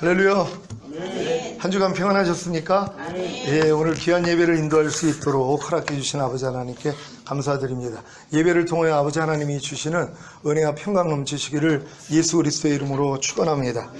할렐루야. 한 주간 평안하셨습니까? 예, 오늘 귀한 예배를 인도할 수 있도록 허락해 주신 아버지 하나님께 감사드립니다. 예배를 통해 아버지 하나님이 주시는 은혜와 평강 넘치시기를 예수 그리스도의 이름으로 축원합니다.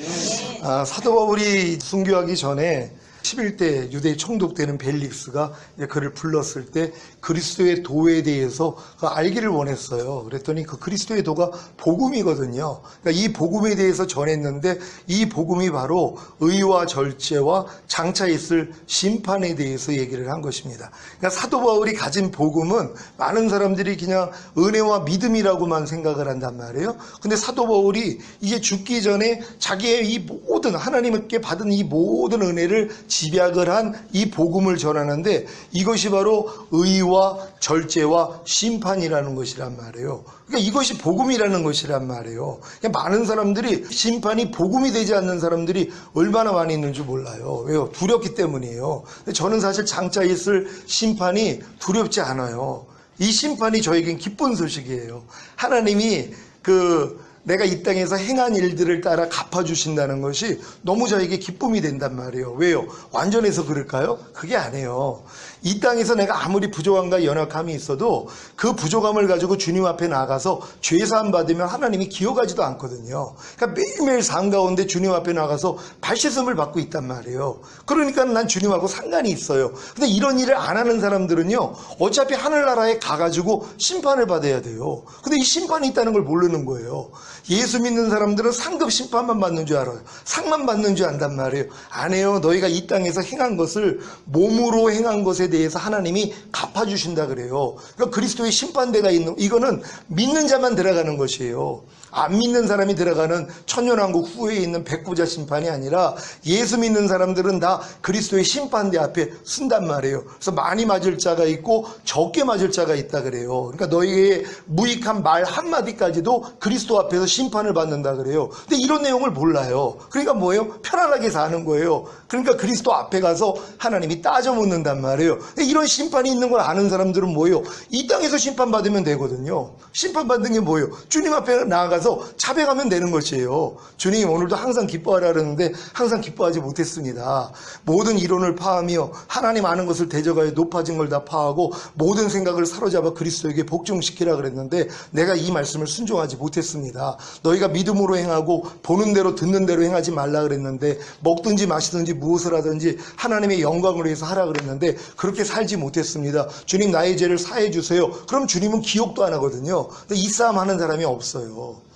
아, 사도 바울이 순교하기 전에 11대 유대 총독되는 벨릭스가 그를 불렀을 때 그리스도의 도에 대해서 그 알기를 원했어요. 그랬더니 그 그리스도의 도가 복음이거든요. 그러니까 이 복음에 대해서 전했는데 이 복음이 바로 의와 절제와 장차 있을 심판에 대해서 얘기를 한 것입니다. 그러니까 사도 바울이 가진 복음은 많은 사람들이 그냥 은혜와 믿음이라고만 생각을 한단 말이에요. 근데 사도 바울이 이제 죽기 전에 자기의 이 모든 하나님께 받은 이 모든 은혜를 집약을 한 이 복음을 전하는데 이것이 바로 의와 절제와 심판이라는 것이란 말이에요. 그러니까 이것이 복음이라는 것이란 말이에요. 많은 사람들이 심판이 복음이 되지 않는 사람들이 얼마나 많이 있는 줄 몰라요. 왜요? 두렵기 때문이에요. 저는 사실 장차 있을 심판이 두렵지 않아요. 이 심판이 저에겐 기쁜 소식이에요. 하나님이 그 내가 이 땅에서 행한 일들을 따라 갚아주신다는 것이 너무 저에게 기쁨이 된단 말이에요. 왜요? 완전해서 그럴까요? 그게 아니에요. 이 땅에서 내가 아무리 부족함과 연약함이 있어도 그 부족함을 가지고 주님 앞에 나가서 죄사함 받으면 하나님이 기억하지도 않거든요. 그러니까 매일매일 삶 가운데 주님 앞에 나가서 발씻음을 받고 있단 말이에요. 그러니까 난 주님하고 상관이 있어요. 근데 이런 일을 안 하는 사람들은요, 어차피 하늘나라에 가가지고 심판을 받아야 돼요. 근데 이 심판이 있다는 걸 모르는 거예요. 예수 믿는 사람들은 상급 심판만 받는 줄 알아요. 상만 받는 줄 안단 말이에요. 아니에요. 너희가 이 땅에서 행한 것을 몸으로 행한 것에 대해서 하나님이 갚아주신다 그래요. 그러니까 그리스도의 심판대가 있는 이거는 믿는 자만 들어가는 것이에요. 안 믿는 사람이 들어가는 천년왕국 후에 있는 백부자 심판이 아니라 예수 믿는 사람들은 다 그리스도의 심판대 앞에 쓴단 말이에요. 그래서 많이 맞을 자가 있고 적게 맞을 자가 있다 그래요. 그러니까 너희의 무익한 말 한마디까지도 그리스도 앞에서 심판을 받는다 그래요. 근데 이런 내용을 몰라요. 그러니까 뭐예요? 편안하게 사는 거예요. 그러니까 그리스도 앞에 가서 하나님이 따져 묻는단 말이에요. 이런 심판이 있는 걸 아는 사람들은 뭐예요? 이 땅에서 심판받으면 되거든요. 심판받는 게 뭐예요? 주님 앞에 나아가서 자백하면 되는 것이에요. 주님 오늘도 항상 기뻐하라 그러는데 항상 기뻐하지 못했습니다. 모든 이론을 파하며 하나님 아는 것을 대적하여 높아진 걸 다 파하고 모든 생각을 사로잡아 그리스도에게 복종시키라 그랬는데 내가 이 말씀을 순종하지 못했습니다. 너희가 믿음으로 행하고 보는 대로 듣는 대로 행하지 말라 그랬는데 먹든지 마시든지 무엇을 하든지 하나님의 영광을 위해서 하라 그랬는데 그렇게 살지 못했습니다. 주님 나의 죄를 사해 주세요. 그럼 주님은 기억도 안 하거든요. 근데 이 싸움 하는 사람이 없어요.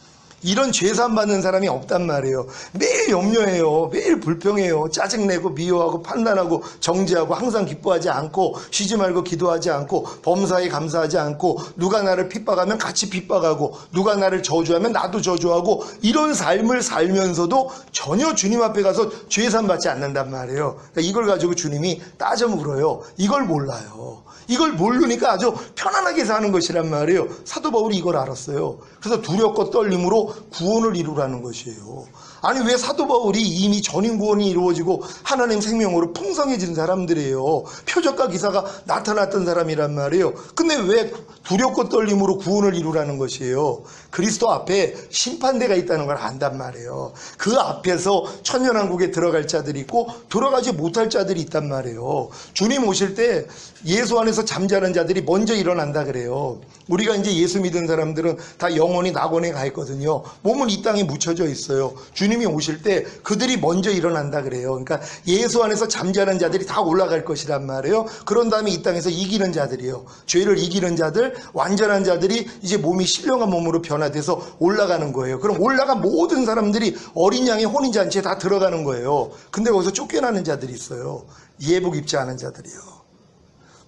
이런 죄산 받는 사람이 없단 말이에요. 매일 염려해요. 매일 불평해요. 짜증내고 미워하고 판단하고 정죄하고 항상 기뻐하지 않고 쉬지 말고 기도하지 않고 범사에 감사하지 않고 누가 나를 핍박하면 같이 핍박하고 누가 나를 저주하면 나도 저주하고 이런 삶을 살면서도 전혀 주님 앞에 가서 죄산 받지 않는단 말이에요. 그러니까 이걸 가지고 주님이 따져 물어요. 이걸 몰라요. 이걸 모르니까 아주 편안하게 사는 것이란 말이에요. 사도 바울이 이걸 알았어요. 그래서 두렵고 떨림으로 구원을 이루라는 것이에요. 아니 왜 사도 바울이 이미 전인 구원이 이루어지고 하나님 생명으로 풍성해진 사람들이에요. 표적과 기사가 나타났던 사람이란 말이에요. 근데 왜 두렵고 떨림으로 구원을 이루라는 것이에요. 그리스도 앞에 심판대가 있다는 걸 안단 말이에요. 그 앞에서 천년왕국에 들어갈 자들이 있고 들어가지 못할 자들이 있단 말이에요. 주님 오실 때 예수 안에서 잠자는 자들이 먼저 일어난다 그래요. 우리가 이제 예수 믿은 사람들은 다 영원히 낙원에 가 있거든요. 몸은 이 땅에 묻혀져 있어요. 주님 이 오실 때 그들이 먼저 일어난다 그래요. 그러니까 예수 안에서 잠자는 자들이 다 올라갈 것이란 말이에요. 그런 다음에 이 땅에서 이기는 자들이요. 죄를 이기는 자들, 완전한 자들이 이제 몸이 신령한 몸으로 변화돼서 올라가는 거예요. 그럼 올라간 모든 사람들이 어린 양의 혼인잔치에 다 들어가는 거예요. 근데 거기서 쫓겨나는 자들이 있어요. 예복 입지 않은 자들이요.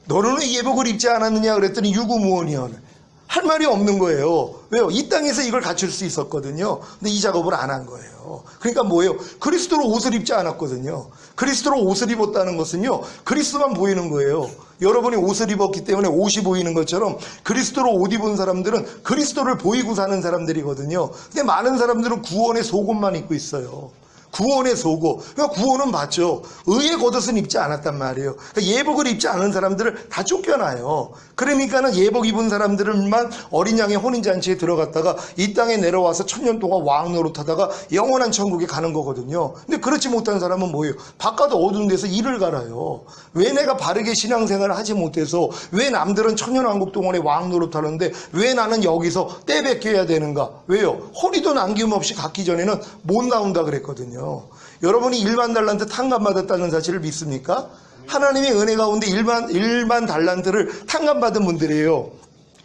너는 왜 예복을 입지 않았느냐 그랬더니 유구무원이요. 할 말이 없는 거예요. 왜요? 이 땅에서 이걸 갖출 수 있었거든요. 근데 이 작업을 안 한 거예요. 그러니까 뭐예요? 그리스도로 옷을 입지 않았거든요. 그리스도로 옷을 입었다는 것은요, 그리스도만 보이는 거예요. 여러분이 옷을 입었기 때문에 옷이 보이는 것처럼 그리스도로 옷 입은 사람들은 그리스도를 보이고 사는 사람들이거든요. 근데 많은 사람들은 구원의 속옷만 입고 있어요. 구원의 소고. 그러니까 구원은 받죠. 의의 겉옷은 입지 않았단 말이에요. 그러니까 예복을 입지 않은 사람들을 다 쫓겨나요. 그러니까는 예복 입은 사람들만 어린 양의 혼인잔치에 들어갔다가 이 땅에 내려와서 천년 동안 왕 노릇하다가 영원한 천국에 가는 거거든요. 근데 그렇지 못한 사람은 뭐예요? 바깥 어두운 데서 일을 갈아요. 왜 내가 바르게 신앙생활을 하지 못해서 왜 남들은 천년왕국 동안에 왕 노릇하는데 왜 나는 여기서 때 뺏겨야 되는가? 왜요? 허리도 남김없이 갖기 전에는 못 나온다 그랬거든요. 여러분이 일반 달란트 탕감 받았다는 사실을 믿습니까? 하나님의 은혜 가운데 일반, 일반 달란트를 탕감 받은 분들이에요.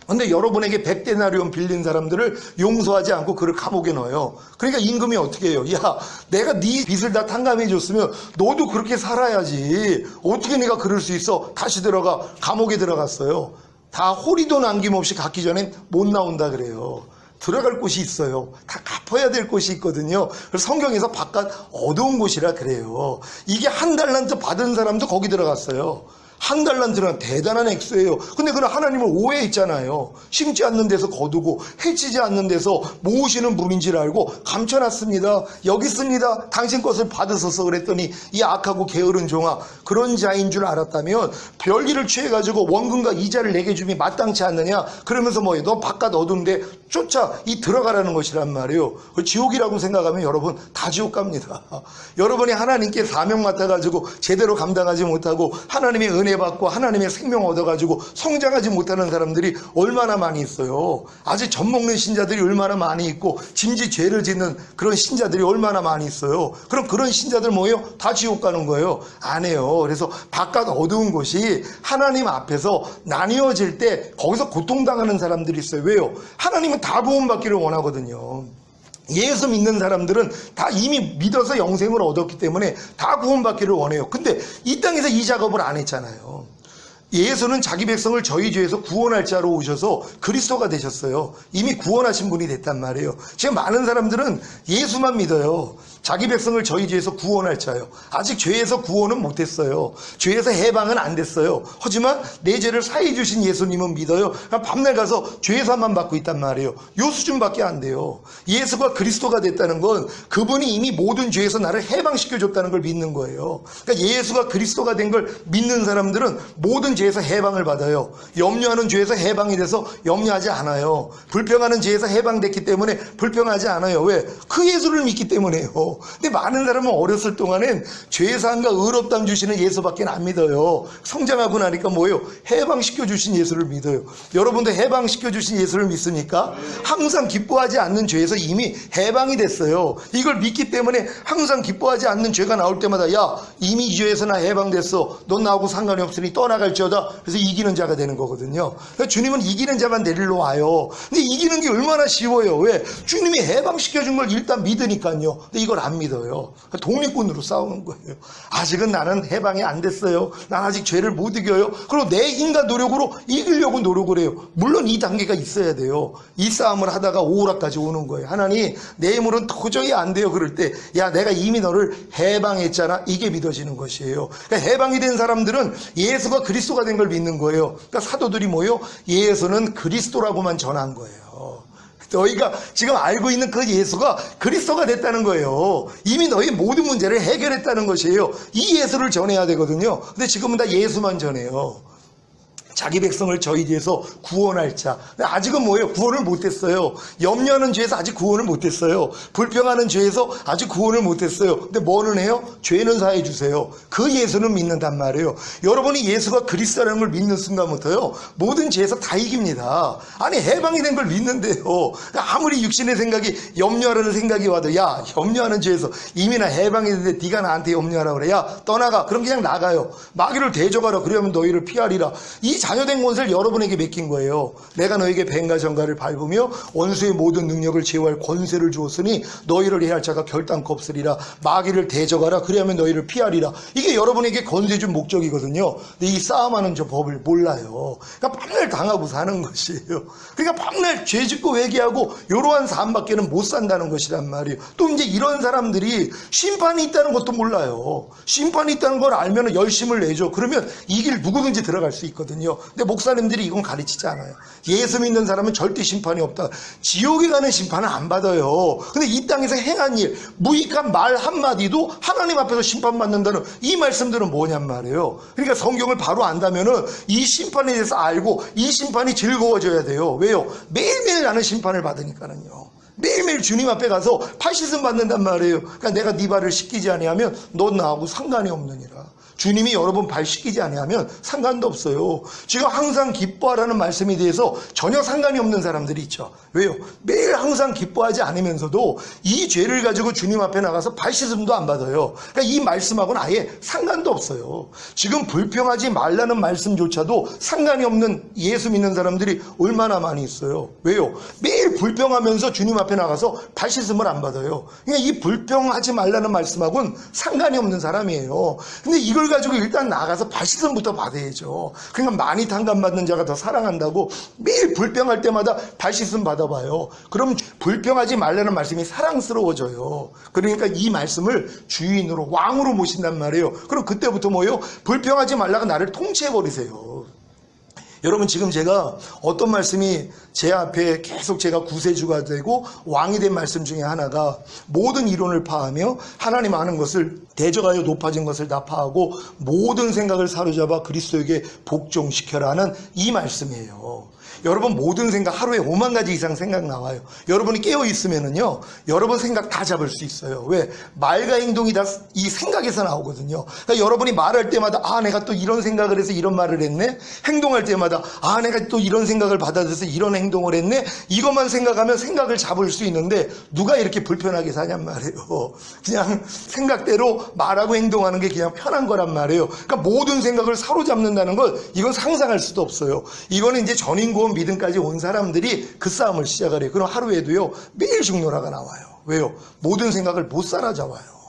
근데 여러분에게 백데나리온 빌린 사람들을 용서하지 않고 그를 감옥에 넣어요. 그러니까 임금이 어떻게 해요? 야, 내가 네 빚을 다 탕감해 줬으면 너도 그렇게 살아야지. 어떻게 네가 그럴 수 있어? 다시 들어가 감옥에 들어갔어요. 다 호리도 남김없이 갔기 전엔 못 나온다 그래요. 들어갈 곳이 있어요. 다 갚아야 될 곳이 있거든요. 성경에서 바깥 어두운 곳이라 그래요. 이게 한 달란트 받은 사람도 거기 들어갔어요. 한 달란트는 대단한 액수예요. 근데 그는 하나님을 오해했잖아요. 심지 않는 데서 거두고 해치지 않는 데서 모으시는 분인지를 알고 감춰놨습니다. 여기 있습니다. 당신 것을 받으소서 그랬더니 이 악하고 게으른 종아 그런 자인 줄 알았다면 별기를 취해가지고 원금과 이자를 내게 줌이 마땅치 않느냐 그러면서 뭐예요? 너 바깥 어두운데 쫓아 이 들어가라는 것이란 말이에요. 그 지옥이라고 생각하면 여러분 다 지옥 갑니다. 여러분이 하나님께 사명 맡아가지고 제대로 감당하지 못하고 하나님의 은혜 받고 하나님의 생명 얻어가지고 성장하지 못하는 사람들이 얼마나 많이 있어요. 아직 젖 먹는 신자들이 얼마나 많이 있고 짐지 죄를 짓는 그런 신자들이 얼마나 많이 있어요. 그럼 그런 신자들 뭐예요? 다 지옥 가는 거예요. 안 해요. 그래서 바깥 어두운 곳이 하나님 앞에서 나뉘어질 때 거기서 고통당하는 사람들이 있어요. 왜요? 하나님은 다 구원받기를 원하거든요. 예수 믿는 사람들은 다 이미 믿어서 영생을 얻었기 때문에 다 구원받기를 원해요. 근데 이 땅에서 이 작업을 안 했잖아요. 예수는 자기 백성을 저희 죄에서 구원할 자로 오셔서 그리스도가 되셨어요. 이미 구원하신 분이 됐단 말이에요. 지금 많은 사람들은 예수만 믿어요. 자기 백성을 저희 죄에서 구원할 자요. 아직 죄에서 구원은 못했어요. 죄에서 해방은 안 됐어요. 하지만 내 죄를 사해 주신 예수님은 믿어요. 밤날 가서 죄사만 받고 있단 말이에요. 요 수준밖에 안 돼요. 예수가 그리스도가 됐다는 건 그분이 이미 모든 죄에서 나를 해방시켜 줬다는 걸 믿는 거예요. 그러니까 예수가 그리스도가 된 걸 믿는 사람들은 모든 죄에서 해방을 받아요. 염려하는 죄에서 해방이 돼서 염려하지 않아요. 불평하는 죄에서 해방됐기 때문에 불평하지 않아요. 왜? 그 예수를 믿기 때문에요. 근데 많은 사람은 어렸을 동안엔 죄사함과 의롭담 주시는 예수밖에 안 믿어요. 성장하고 나니까 뭐예요? 해방시켜 주신 예수를 믿어요. 여러분도 해방시켜 주신 예수를 믿습니까? 항상 기뻐하지 않는 죄에서 이미 해방이 됐어요. 이걸 믿기 때문에 항상 기뻐하지 않는 죄가 나올 때마다 야 이미 이 죄에서 나 해방됐어. 넌 나하고 상관이 없으니 떠나갈지어다. 그래서 이기는 자가 되는 거거든요. 그러니까 주님은 이기는 자만 데리러 와요. 근데 이기는 게 얼마나 쉬워요. 왜? 주님이 해방시켜 준 걸 일단 믿으니까요. 근데 이걸 안 믿어요. 독립군으로 싸우는 거예요. 아직은 나는 해방이 안 됐어요. 난 아직 죄를 못 이겨요. 그리고 내 인간 노력으로 이기려고 노력을 해요. 물론 이 단계가 있어야 돼요. 이 싸움을 하다가 오락까지 오는 거예요. 하나님, 내 힘으로는 도저히 안 돼요. 그럴 때, 야, 내가 이미 너를 해방했잖아. 이게 믿어지는 것이에요. 그러니까 해방이 된 사람들은 예수가 그리스도가 된 걸 믿는 거예요. 그러니까 사도들이 뭐예요? 예수는 그리스도라고만 전한 거예요. 너희가 지금 알고 있는 그 예수가 그리스도가 됐다는 거예요. 이미 너희 모든 문제를 해결했다는 것이에요. 이 예수를 전해야 되거든요. 근데 지금은 다 예수만 전해요. 자기 백성을 저희 죄에서 구원할 자. 아직은 뭐예요? 구원을 못했어요. 염려하는 죄에서 아직 구원을 못했어요. 불평하는 죄에서 아직 구원을 못했어요. 근데 뭐는 해요? 죄는 사해 주세요. 그 예수는 믿는단 말이에요. 여러분이 예수가 그리스도라는 걸 믿는 순간부터요. 모든 죄에서 다 이깁니다. 아니 해방이 된 걸 믿는데요. 아무리 육신의 생각이 염려하는 생각이 와도 야 염려하는 죄에서 이미 나 해방이 됐는데 네가 나한테 염려하라 그래. 야 떠나가. 그럼 그냥 나가요. 마귀를 대적하라. 그러면 너희를 피하리라. 이 자 녀된 권세를 여러분에게 맡긴 거예요. 내가 너에게 뱀과 정갈을 밟으며 원수의 모든 능력을 제어할 권세를 주었으니 너희를 해할 자가 결단코 없으리라. 마귀를 대적하라. 그리하면 너희를 피하리라. 이게 여러분에게 권세 준 목적이거든요. 근데 이 싸움하는 저 법을 몰라요. 그러니까 밤날 당하고 사는 것이에요. 그러니까 밤날 죄 짓고 회개하고 이러한 삶밖에는 못 산다는 것이란 말이에요. 또 이제 이런 사람들이 심판이 있다는 것도 몰라요. 심판이 있다는 걸 알면 열심을 내죠. 그러면 이 길 누구든지 들어갈 수 있거든요. 거거든요. 근데 목사님들이 이건 가르치지 않아요. 예수 믿는 사람은 절대 심판이 없다. 지옥에 가는 심판은 안 받아요. 근데 이 땅에서 행한 일, 무익한 말 한마디도 하나님 앞에서 심판받는다는 이 말씀들은 뭐냔 말이에요. 그러니까 성경을 바로 안다면은 이 심판에 대해서 알고 이 심판이 즐거워져야 돼요. 왜요? 매일매일 나는 심판을 받으니까는요. 매일매일 주님 앞에 가서 파시즘 받는단 말이에요. 그러니까 내가 네 발을 씻기지 아니하면 넌 나하고 상관이 없느니라. 주님이 여러분 발 씻기지 아니하면 상관도 없어요. 지금 항상 기뻐하라는 말씀에 대해서 전혀 상관이 없는 사람들이 있죠. 왜요? 매일 항상 기뻐하지 않으면서도 이 죄를 가지고 주님 앞에 나가서 발 씻음도 안 받아요. 그러니까 이 말씀하고는 아예 상관도 없어요. 지금 불평하지 말라는 말씀조차도 상관이 없는 예수 믿는 사람들이 얼마나 많이 있어요. 왜요? 매일 불평하면서 주님 앞에 나가서 발 씻음을 안 받아요. 그러니까 이 불평하지 말라는 말씀하고는 상관이 없는 사람이에요. 근데 이걸 가지고 일단 나가서 발 씻음부터 받아야죠. 그러니까 많이 tan감받는 자가 더 사랑한다고 매일 불평할 때마다 발 씻음 받아봐요. 그럼 불평하지 말라는 말씀이 사랑스러워져요. 그러니까 이 말씀을 주인으로 왕으로 모신단 말이에요. 그럼 그때부터 뭐예요? 불평하지 말라가 나를 통치해버리세요. 여러분 지금 제가 어떤 말씀이 제 앞에 계속 제가 구세주가 되고 왕이 된 말씀 중에 하나가 모든 이론을 파하며 하나님 아는 것을 대적하여 높아진 것을 다 파하고 모든 생각을 사로잡아 그리스도에게 복종시켜라는 이 말씀이에요. 여러분 모든 생각 하루에 5만 가지 이상 생각 나와요. 여러분이 깨어 있으면은요. 여러분 생각 다 잡을 수 있어요. 왜? 말과 행동이 다 이 생각에서 나오거든요. 그러니까 여러분이 말할 때마다 아 내가 또 이런 생각을 해서 이런 말을 했네. 행동할 때마다 아 내가 또 이런 생각을 받아들여서 이런 행동을 했네. 이것만 생각하면 생각을 잡을 수 있는데 누가 이렇게 불편하게 사냔 말이에요. 그냥 생각대로 말하고 행동하는 게 그냥 편한 거란 말이에요. 그러니까 모든 생각을 사로잡는다는 건 이건 상상할 수도 없어요. 이거는 이제 전인고 원 믿음까지 온 사람들이 그 싸움을 시작을 해요. 그럼 하루에도요 매일 중노라가 나와요. 왜요? 모든 생각을 못 사로잡아요.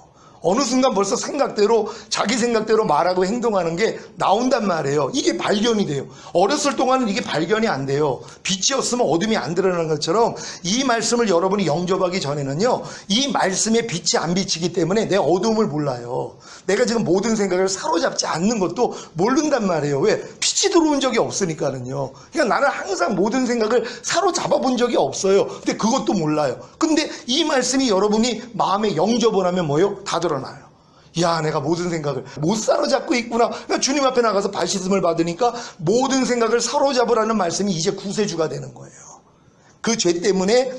어느 순간 벌써 생각대로 자기 생각대로 말하고 행동하는 게 나온단 말이에요. 이게 발견이 돼요. 어렸을 동안은 이게 발견이 안 돼요. 빛이 없으면 어둠이 안 드러나는 것처럼 이 말씀을 여러분이 영접하기 전에는요. 이 말씀에 빛이 안 비치기 때문에 내 어둠을 몰라요. 내가 지금 모든 생각을 사로잡지 않는 것도 모른단 말이에요. 왜? 빛이 들어온 적이 없으니까는요. 그러니까 나는 항상 모든 생각을 사로잡아 본 적이 없어요. 근데 그것도 몰라요. 근데 이 말씀이 여러분이 마음에 영접을 하면 뭐예요? 다 드러나요. 야, 내가 모든 생각을 못 사로잡고 있구나. 그러니까 주님 앞에 나가서 발 씻음을 받으니까 모든 생각을 사로잡으라는 말씀이 이제 구세주가 되는 거예요. 그 죄 때문에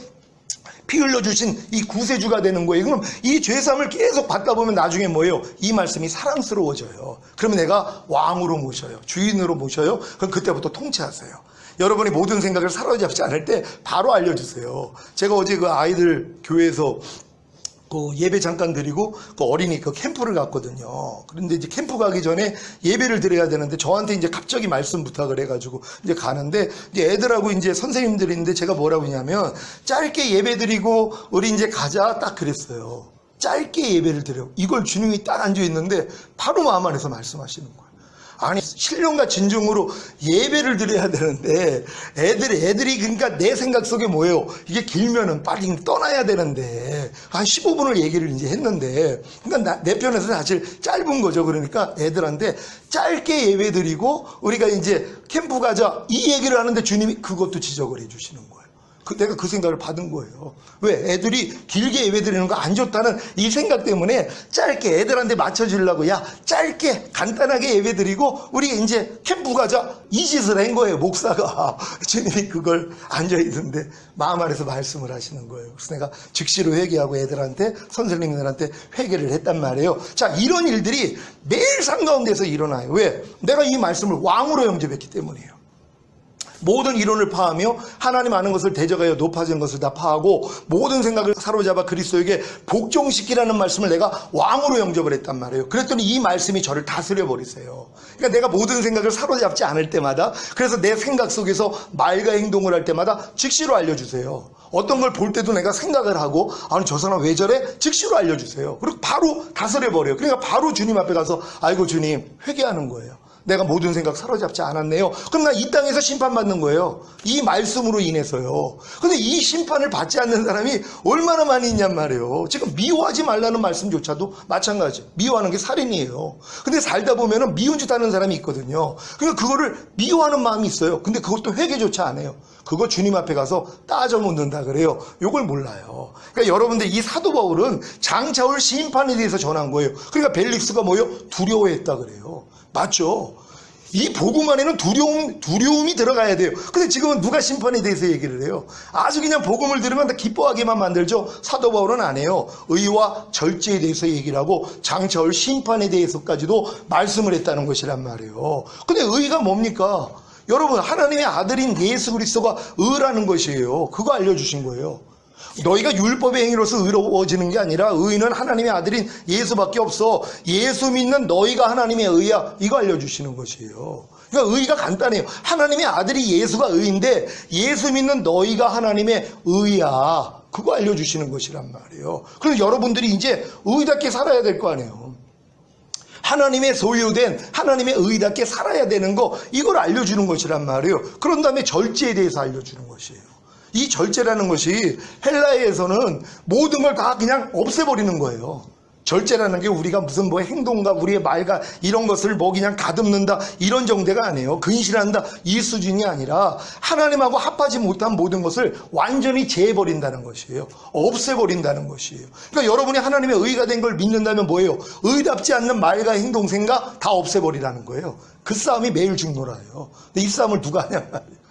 피 흘려주신 이 구세주가 되는 거예요. 그럼 이 죄삼을 계속 받다 보면 나중에 뭐예요? 이 말씀이 사랑스러워져요. 그러면 내가 왕으로 모셔요. 주인으로 모셔요. 그럼 그때부터 통치하세요. 여러분이 모든 생각을 사로잡지 않을 때 바로 알려주세요. 제가 어제 그 아이들 교회에서 그 예배 잠깐 드리고 그 어린이 그 캠프를 갔거든요. 그런데 이제 캠프 가기 전에 예배를 드려야 되는데 저한테 이제 갑자기 말씀 부탁을 해가지고 이제 가는데 이제 애들하고 이제 선생님들인데 제가 뭐라고 했냐면 짧게 예배 드리고 우리 이제 가자 딱 그랬어요. 짧게 예배를 드려. 이걸 주님이 딱 앉아 있는데 바로 마음 안에서 말씀하시는 거예요. 아니 신령과 진정으로 예배를 드려야 되는데 애들이 애들이 그러니까 내 생각 속에 뭐예요? 이게 길면은 빨리 떠나야 되는데 한 15분을 얘기를 이제 했는데 그러니까 나- 내 편에서 사실 짧은 거죠. 그러니까 애들한테 짧게 예배 드리고 우리가 이제 캠프 가자 이 얘기를 하는데 주님이 그것도 지적을 해주시는 거예요. 그, 내가 그 생각을 받은 거예요. 왜? 애들이 길게 예배 드리는 거 안 좋다는 이 생각 때문에 짧게 애들한테 맞춰주려고, 야, 짧게, 간단하게 예배 드리고, 우리 이제 캠프 가자. 이 짓을 한 거예요, 목사가. 주님이 그걸 앉아있는데, 마음 안에서 말씀을 하시는 거예요. 그래서 내가 즉시로 회개하고 애들한테, 선생님들한테 회개를 했단 말이에요. 자, 이런 일들이 매일 상가운데서 일어나요. 왜? 내가 이 말씀을 왕으로 영접했기 때문이에요. 모든 이론을 파하며 하나님 아는 것을 대적하여 높아진 것을 다 파하고 모든 생각을 사로잡아 그리스도에게 복종시키라는 말씀을 내가 왕으로 영접을 했단 말이에요. 그랬더니 이 말씀이 저를 다스려 버리세요. 그러니까 내가 모든 생각을 사로잡지 않을 때마다 그래서 내 생각 속에서 말과 행동을 할 때마다 즉시로 알려주세요. 어떤 걸 볼 때도 내가 생각을 하고 아니 저 사람 왜 저래? 즉시로 알려주세요. 그리고 바로 다스려 버려요. 그러니까 바로 주님 앞에 가서 아이고 주님 회개하는 거예요. 내가 모든 생각 사로잡지 않았네요. 그럼 나 이 땅에서 심판받는 거예요. 이 말씀으로 인해서요. 근데 이 심판을 받지 않는 사람이 얼마나 많이 있냔 말이에요. 지금 미워하지 말라는 말씀조차도 마찬가지. 미워하는 게 살인이에요. 근데 살다 보면은 미운 짓 하는 사람이 있거든요. 그러니까 그거를 미워하는 마음이 있어요. 근데 그것도 회개조차 안 해요. 그거 주님 앞에 가서 따져 묻는다 그래요. 요걸 몰라요. 그러니까 여러분들 이 사도 바울은 장차 올 심판에 대해서 전한 거예요. 그러니까 벨릭스가 뭐예요? 두려워했다 그래요. 맞죠? 이 복음 안에는 두려움, 두려움이 들어가야 돼요. 근데 지금은 누가 심판에 대해서 얘기를 해요? 아주 그냥 복음을 들으면 다 기뻐하게만 만들죠? 사도 바울은 안 해요. 의와 절제에 대해서 얘기를 하고 장차올 심판에 대해서까지도 말씀을 했다는 것이란 말이에요. 근데 의가 뭡니까? 여러분, 하나님의 아들인 예수 그리스도가 의라는 것이에요. 그거 알려주신 거예요. 너희가 율법의 행위로서 의로워지는 게 아니라 의는 하나님의 아들인 예수밖에 없어. 예수 믿는 너희가 하나님의 의야. 이거 알려주시는 것이에요. 그러니까 의가 간단해요. 하나님의 아들이 예수가 의인데 예수 믿는 너희가 하나님의 의야. 그거 알려주시는 것이란 말이에요. 그래서 여러분들이 이제 의답게 살아야 될 거 아니에요. 하나님의 소유된 하나님의 의답게 살아야 되는 거 이걸 알려주는 것이란 말이에요. 그런 다음에 절제에 대해서 알려주는 것이에요. 이 절제라는 것이 헬라에서는 모든 걸 다 그냥 없애버리는 거예요. 절제라는 게 우리가 무슨 뭐 행동과 우리의 말과 이런 것을 뭐 그냥 가듬는다 이런 정도가 아니에요. 근실한다 이 수준이 아니라 하나님하고 합하지 못한 모든 것을 완전히 제해버린다는 것이에요. 없애버린다는 것이에요. 그러니까 여러분이 하나님의 의가 된 걸 믿는다면 뭐예요? 의답지 않는 말과 행동 생각 다 없애버리라는 거예요. 그 싸움이 매일 중노라요. 근데 이 싸움을 누가 하냐 말이에요.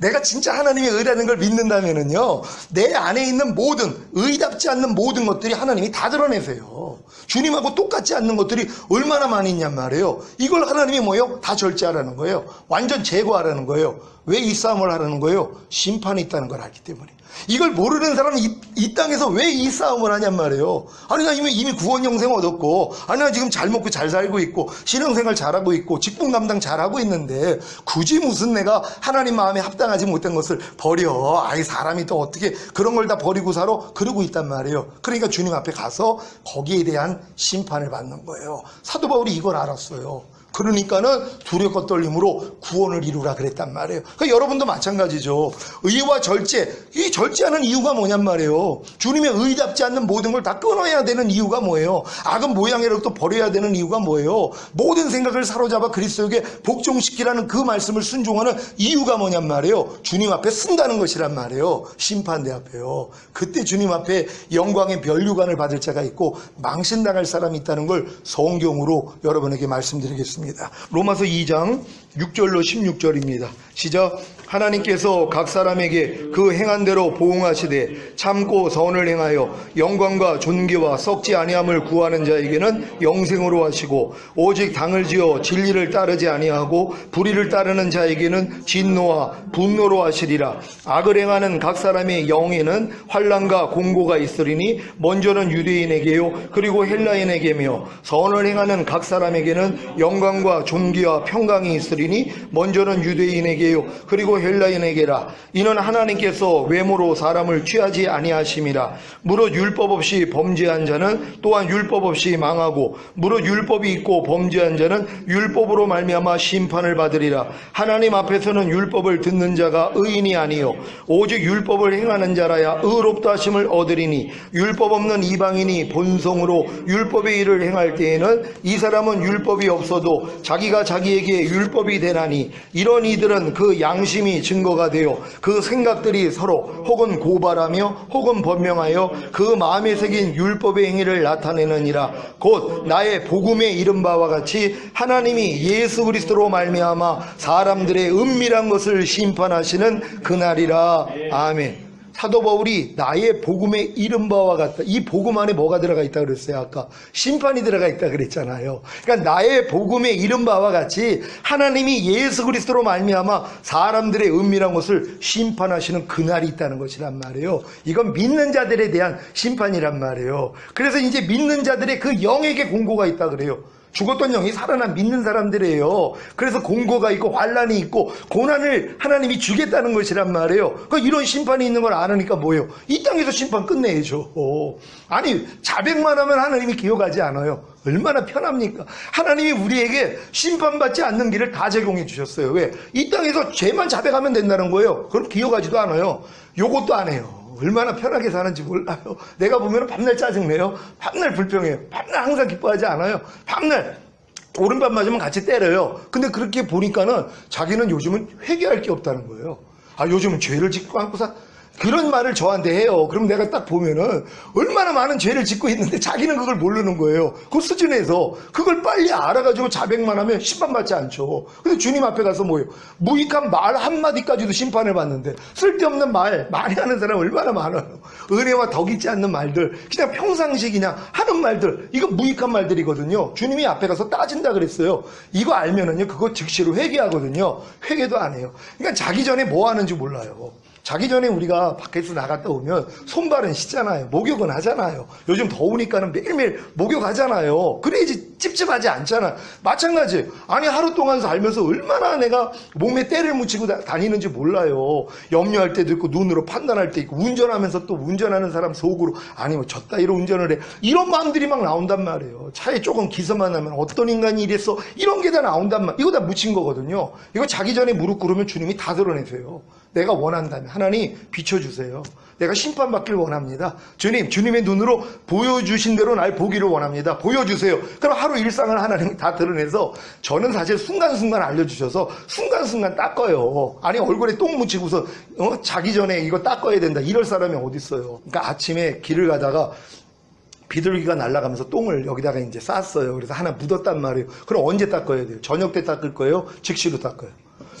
내가 진짜 하나님의 의라는 걸 믿는다면은요, 내 안에 있는 모든, 의답지 않는 모든 것들이 하나님이 다 드러내세요. 주님하고 똑같지 않는 것들이 얼마나 많이 있냔 말이에요. 이걸 하나님이 뭐예요? 다 절제하라는 거예요. 완전 제거하라는 거예요. 왜 이 싸움을 하라는 거예요? 심판이 있다는 걸 알기 때문에. 이걸 모르는 사람은 이, 이 땅에서 왜 이 싸움을 하냔 말이에요. 아니, 나 이미, 이미 구원 영생 얻었고, 아니, 나 지금 잘 먹고 잘 살고 있고, 신앙생활 잘하고 있고, 직분 감당 잘하고 있는데, 굳이 무슨 내가 하나님 마음에 합당하지 못한 것을 버려. 아이, 사람이 또 어떻게 그런 걸 다 버리고 살아? 그러고 있단 말이에요. 그러니까 주님 앞에 가서 거기에 대한 심판을 받는 거예요. 사도 바울이 이걸 알았어요. 그러니까는 두렵고 떨림으로 구원을 이루라 그랬단 말이에요. 그러니까 여러분도 마찬가지죠. 의와 절제. 이 절제하는 이유가 뭐냔 말이에요. 주님의 의답지 않는 모든 걸 다 끊어야 되는 이유가 뭐예요? 악은 모양이라도 또 버려야 되는 이유가 뭐예요? 모든 생각을 사로잡아 그리스도에게 복종시키라는 그 말씀을 순종하는 이유가 뭐냔 말이에요. 주님 앞에 쓴다는 것이란 말이에요. 심판대 앞에요. 그때 주님 앞에 영광의 멸류관을 받을 자가 있고 망신당할 사람이 있다는 걸 성경으로 여러분에게 말씀드리겠습니다. 로마서 2장 6절로 16절입니다. 시작. 하나님께서 각 사람에게 그 행한 대로 보응하시되 참고 선을 행하여 영광과 존귀와 썩지 아니함을 구하는 자에게는 영생으로 하시고 오직 당을 지어 진리를 따르지 아니하고 불의를 따르는 자에게는 진노와 분노로 하시리라. 악을 행하는 각 사람의 영에는 환란과 공고가 있으리니 먼저는 유대인에게요 그리고 헬라인에게며 선을 행하는 각 사람에게는 영광과 존귀와 평강이 있으리니 먼저는 유대인에게요 그리고 헬라인에게라. 이는 하나님께서 외모로 사람을 취하지 아니하심이라. 무릇 율법 없이 범죄한 자는 또한 율법 없이 망하고 무릇 율법이 있고 범죄한 자는 율법으로 말미암아 심판을 받으리라. 하나님 앞에서는 율법을 듣는 자가 의인이 아니요. 오직 율법을 행하는 자라야 의롭다 하심을 얻으리니 율법 없는 이방인이 본성으로 율법의 일을 행할 때에는 이 사람은 율법이 없어도 자기가 자기에게 율법이 되나니 이런 이들은 그 양심이 증거가 되어 그 생각들이 서로 혹은 고발하며 혹은 번명하여 그 마음에 새긴 율법의 행위를 나타내느니라 곧 나의 복음의 이른 바와 같이 하나님이 예수 그리스도로 말미암아 사람들의 은밀한 것을 심판하시는 그날이라 아멘. 사도 바울이 나의 복음의 이른 바와 같다. 이 복음 안에 뭐가 들어가 있다 그랬어요, 아까. 심판이 들어가 있다 그랬잖아요. 그러니까 나의 복음의 이른 바와 같이 하나님이 예수 그리스도로 말미암아 사람들의 은밀한 것을 심판하시는 그날이 있다는 것이란 말이에요. 이건 믿는 자들에 대한 심판이란 말이에요. 그래서 이제 믿는 자들의 그 영에게 공고가 있다 그래요. 죽었던 영이 살아나 믿는 사람들이에요. 그래서 공고가 있고 환란이 있고 고난을 하나님이 주겠다는 것이란 말이에요. 그 이런 심판이 있는 걸 아니까 뭐예요? 이 땅에서 심판 끝내야죠. 아니 자백만 하면 하나님이 기억하지 않아요. 얼마나 편합니까? 하나님이 우리에게 심판받지 않는 길을 다 제공해 주셨어요. 왜? 이 땅에서 죄만 자백하면 된다는 거예요. 그럼 기억하지도 않아요. 요것도 안 해요. 얼마나 편하게 사는지 몰라요. 내가 보면 밤날 짜증내요. 밤날 불평해요. 밤날 항상 기뻐하지 않아요. 밤날 오른밤 맞으면 같이 때려요. 근데 그렇게 보니까는 자기는 요즘은 회개할 게 없다는 거예요. 아, 요즘은 죄를 짓고 않고 사, 그런 말을 저한테 해요. 그럼 내가 딱 보면은 얼마나 많은 죄를 짓고 있는데 자기는 그걸 모르는 거예요. 그 수준에서 그걸 빨리 알아가지고 자백만 하면 심판 받지 않죠. 근데 주님 앞에 가서 뭐예요? 무익한 말 한마디까지도 심판을 받는데 쓸데없는 말 많이 하는 사람 얼마나 많아요. 은혜와 덕 있지 않는 말들 그냥 평상시 그냥 하는 말들 이거 무익한 말들이거든요. 주님이 앞에 가서 따진다 그랬어요. 이거 알면은요 그거 즉시로 회개하거든요. 회개도 안 해요. 그러니까 자기 전에 뭐 하는지 몰라요. 자기 전에 우리가 밖에서 나갔다 오면 손발은 씻잖아요. 목욕은 하잖아요. 요즘 더우니까는 매일매일 목욕하잖아요. 그래야지 찝찝하지 않잖아. 마찬가지. 아니 하루 동안 살면서 얼마나 내가 몸에 때를 묻히고 다- 다니는지 몰라요. 염려할 때도 있고 눈으로 판단할 때 있고 운전하면서 또 운전하는 사람 속으로 아니 뭐 졌다 이런 운전을 해. 이런 마음들이 막 나온단 말이에요. 차에 조금 기서만 하면 어떤 인간이 이랬어. 이런 게 다 나온단 말. 이거 다 묻힌 거거든요. 이거 자기 전에 무릎 꿇으면 주님이 다 드러내세요. 내가 원한다면 하나님 비춰주세요. 내가 심판받길 원합니다. 주님, 주님의 눈으로 보여주신 대로 날 보기를 원합니다. 보여주세요. 그럼 하루 일상을 하나님이 다 드러내서 저는 사실 순간순간 알려주셔서 순간순간 닦아요. 아니 얼굴에 똥 묻히고서 어? 자기 전에 이거 닦아야 된다. 이럴 사람이 어디 있어요? 그러니까 아침에 길을 가다가 비둘기가 날아가면서 똥을 여기다가 이제 쌌어요. 그래서 하나 묻었단 말이에요. 그럼 언제 닦아야 돼요? 저녁 때 닦을 거예요? 즉시로 닦아요.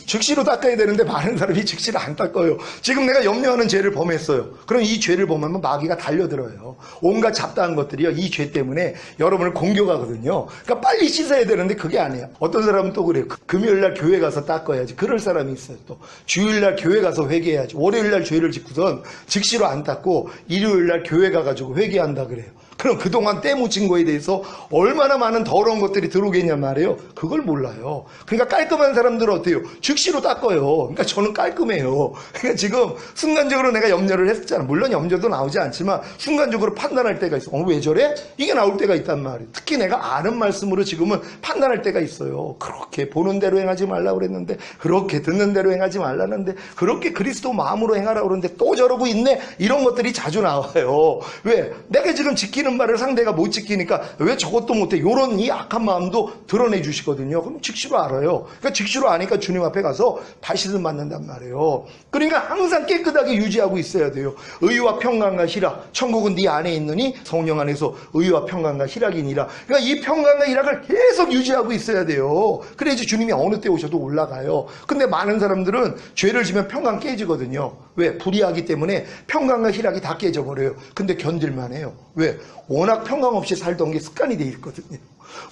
즉시로 닦아야 되는데 많은 사람이 즉시로 안 닦아요. 지금 내가 염려하는 죄를 범했어요. 그럼 이 죄를 범하면 마귀가 달려들어요. 온갖 잡다한 것들이요. 이 죄 때문에 여러분을 공격하거든요. 그러니까 빨리 씻어야 되는데 그게 아니에요. 어떤 사람은 또 그래요. 그- 금요일날 교회 가서 닦아야지. 그럴 사람이 있어요. 또 주일날 교회 가서 회개해야지. 월요일날 죄를 짓고선 즉시로 안 닦고 일요일날 교회 가가지고 회개한다 그래요. 그럼 그동안 때 묻힌 거에 대해서 얼마나 많은 더러운 것들이 들어오겠냔 말이에요. 그걸 몰라요. 그러니까 깔끔한 사람들은 어때요? 즉시로 닦아요. 그러니까 저는 깔끔해요. 그러니까 지금 순간적으로 내가 염려를 했었잖아. 물론 염려도 나오지 않지만 순간적으로 판단할 때가 있어. 어, 왜 저래? 이게 나올 때가 있단 말이에요. 특히 내가 아는 말씀으로 지금은 판단할 때가 있어요. 그렇게 보는 대로 행하지 말라고 그랬는데 그렇게 듣는 대로 행하지 말라는데 그렇게 그리스도 마음으로 행하라고 그러는데 또 저러고 있네. 이런 것들이 자주 나와요. 왜? 내가 지금 지키는 말을 상대가 못 지키니까 왜 저것도 못해? 이런 이 악한 마음도 드러내 주시거든요. 그럼 즉시로 알아요. 그러니까 즉시로 아니까 주님 앞에 가서 발시든 맞는단 말이에요. 그러니까 항상 깨끗하게 유지하고 있어야 돼요. 의와 평강과 희락. 천국은 네 안에 있느니 성령 안에서 의와 평강과 희락이니라. 그러니까 이 평강과 희락을 계속 유지하고 있어야 돼요. 그래야지 주님이 어느 때 오셔도 올라가요. 근데 많은 사람들은 죄를 지면 평강 깨지거든요. 왜? 불의하기 때문에 평강과 희락이 다 깨져버려요. 근데 견딜만 해요. 왜? 워낙 평강 없이 살던 게 습관이 돼 있거든요.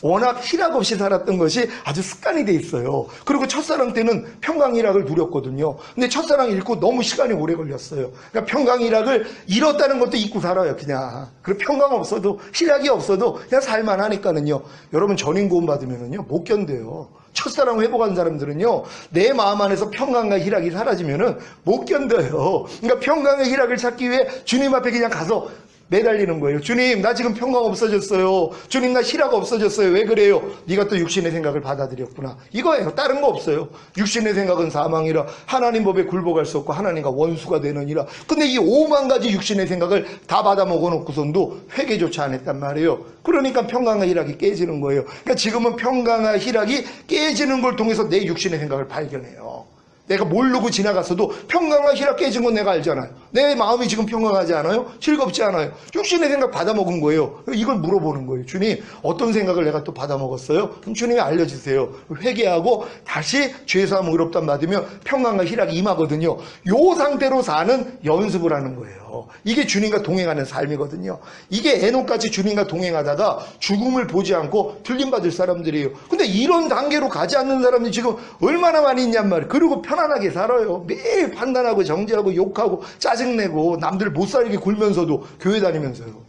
워낙 희락 없이 살았던 것이 아주 습관이 돼 있어요. 그리고 첫사랑 때는 평강희락을 누렸거든요. 근데 첫사랑 잃고 너무 시간이 오래 걸렸어요. 그러니까 평강희락을 잃었다는 것도 잊고 살아요, 그냥. 그리고 평강 없어도, 희락이 없어도 그냥 살만 하니까는요. 여러분 전인 고음 받으면은요, 못 견뎌요. 첫사랑 회복한 사람들은요, 내 마음 안에서 평강과 희락이 사라지면은 못 견뎌요. 그러니까 평강과 희락을 찾기 위해 주님 앞에 그냥 가서 매달리는 거예요. 주님, 나 지금 평강 없어졌어요. 주님, 나 희락 없어졌어요. 왜 그래요? 네가 또 육신의 생각을 받아들였구나. 이거예요. 다른 거 없어요. 육신의 생각은 사망이라 하나님 법에 굴복할 수 없고 하나님과 원수가 되느니라. 근데 이 오만 가지 육신의 생각을 다 받아 먹어 놓고선도 회개조차 안 했단 말이에요. 그러니까 평강과 희락이 깨지는 거예요. 그러니까 지금은 평강과 희락이 깨지는 걸 통해서 내 육신의 생각을 발견해요. 내가 모르고 지나갔어도 평강과 희락 깨진 건 내가 알잖아요. 내 마음이 지금 평강하지 않아요? 즐겁지 않아요? 육신의 생각 받아먹은 거예요. 이걸 물어보는 거예요. 주님, 어떤 생각을 내가 또 받아먹었어요? 그럼 주님이 알려주세요. 회개하고 다시 죄사함 의롭다 받으면 평강과 희락이 임하거든요. 요 상태로 사는 연습을 하는 거예요. 이게 주님과 동행하는 삶이거든요. 이게 에녹같이 주님과 동행하다가 죽음을 보지 않고 틀림받을 사람들이에요. 근데 이런 단계로 가지 않는 사람이 지금 얼마나 많이 있냔 말이에요. 그리고 편안하게 살아요. 매일 판단하고 정죄하고 욕하고 짜증내고 남들 못 살게 굴면서도 교회 다니면서요.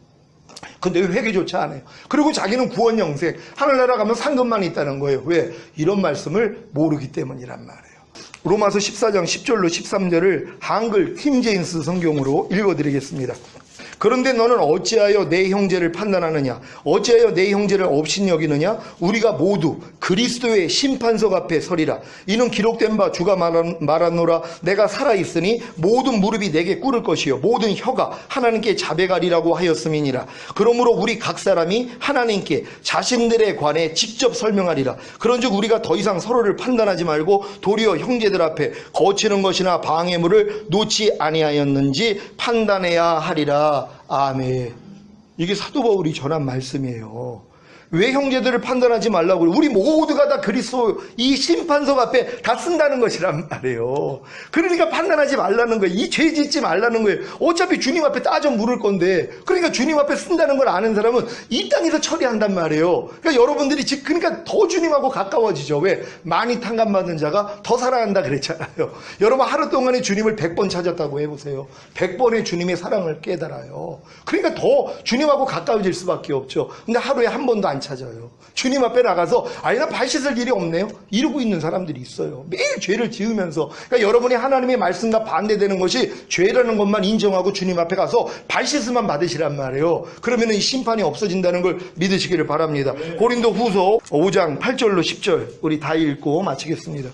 근데 왜 회개조차 안 해요? 그리고 자기는 구원 영생, 하늘나라 가면 상급만 있다는 거예요. 왜? 이런 말씀을 모르기 때문이란 말이에요. 로마서 14장 10절로 13절을 한글 킴제임스 성경으로 읽어드리겠습니다. 그런데 너는 어찌하여 내 형제를 판단하느냐? 어찌하여 내 형제를 없인 여기느냐? 우리가 모두 그리스도의 심판석 앞에 서리라. 이는 기록된 바 주가 말하노라. 내가 살아있으니 모든 무릎이 내게 꿇을 것이요. 모든 혀가 하나님께 자백하리라고 하였음이니라. 그러므로 우리 각 사람이 하나님께 자신들에 관해 직접 설명하리라. 그런즉 우리가 더 이상 서로를 판단하지 말고 도리어 형제들 앞에 거치는 것이나 방해물을 놓지 아니하였는지 판단해야 하리라. 아멘. 이게 사도 바울이 전한 말씀이에요. 왜 형제들을 판단하지 말라고 그래요? 우리 모두가 다 그리스도 이 심판석 앞에 다 쓴다는 것이란 말이에요. 그러니까 판단하지 말라는 거예요. 이 죄 짓지 말라는 거예요. 어차피 주님 앞에 따져 물을 건데, 그러니까 주님 앞에 쓴다는 걸 아는 사람은 이 땅에서 처리한단 말이에요. 그러니까 여러분들이 즉 그러니까 더 주님하고 가까워지죠. 왜? 많이 탕감받는 자가 더 살아난다 그랬잖아요. 여러분 하루 동안에 주님을 100번 찾았다고 해보세요. 100번의 주님의 사랑을 깨달아요. 그러니까 더 주님하고 가까워질 수밖에 없죠. 근데 하루에 한 번도 안 찾아요. 주님 앞에 나가서 아니 나 발 씻을 일이 없네요. 이러고 있는 사람들이 있어요. 매일 죄를 지으면서 그러니까 여러분이 하나님의 말씀과 반대되는 것이 죄라는 것만 인정하고 주님 앞에 가서 발 씻음만 받으시란 말이에요. 그러면 이 심판이 없어진다는 걸 믿으시기를 바랍니다. 고린도 후서 5장 8절로 10절 우리 다 읽고 마치겠습니다.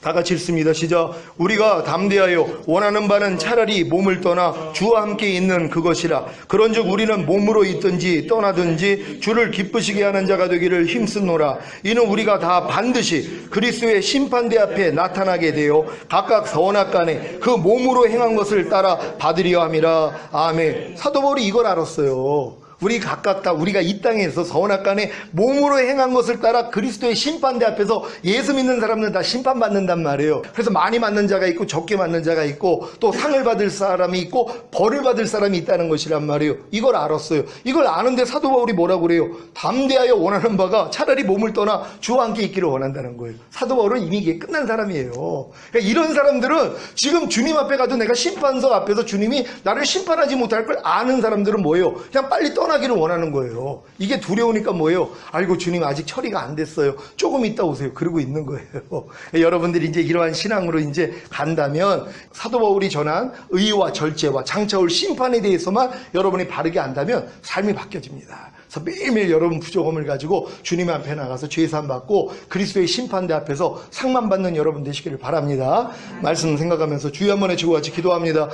다 같이 읽습니다. 시작. 우리가 담대하여 원하는 바는 차라리 몸을 떠나 주와 함께 있는 그것이라. 그런즉 우리는 몸으로 있든지 떠나든지 주를 기쁘시게 하는 자가 되기를 힘쓰노라. 이는 우리가 다 반드시 그리스도의 심판대 앞에 나타나게 되어 각각 선악 간에 그 몸으로 행한 것을 따라 받으려 함이라. 아멘. 사도 바울이 이걸 알았어요. 우리 각각 다 우리가 이 땅에서 선악간에 몸으로 행한 것을 따라 그리스도의 심판대 앞에서 예수 믿는 사람들은 다 심판받는단 말이에요. 그래서 많이 맞는 자가 있고 적게 맞는 자가 있고 또 상을 받을 사람이 있고 벌을 받을 사람이 있다는 것이란 말이에요. 이걸 알았어요. 이걸 아는데 사도 바울이 뭐라고 그래요? 담대하여 원하는 바가 차라리 몸을 떠나 주와 함께 있기를 원한다는 거예요. 사도 바울은 이미 이게 끝난 사람이에요. 그러니까 이런 사람들은 지금 주님 앞에 가도 내가 심판석 앞에서 주님이 나를 심판하지 못할 걸 아는 사람들은 뭐예요? 그냥 빨리 떠 나기를 원하는 거예요. 이게 두려우니까 뭐예요? 아이고 주님 아직 처리가 안 됐어요. 조금 있다 오세요. 그러고 있는 거예요. 여러분들이 이제 이러한 신앙으로 이제 간다면 사도 바울이 전한 의와 절제와 장차 올 심판에 대해서만 여러분이 바르게 안다면 삶이 바뀌어집니다. 그래서 매일매일 여러분 부족함을 가지고 주님 앞에 나가서 죄산 받고 그리스도의 심판대 앞에서 상만 받는 여러분 되시기를 바랍니다. 말씀 생각하면서 주여 한번 해주고 같이 기도합니다.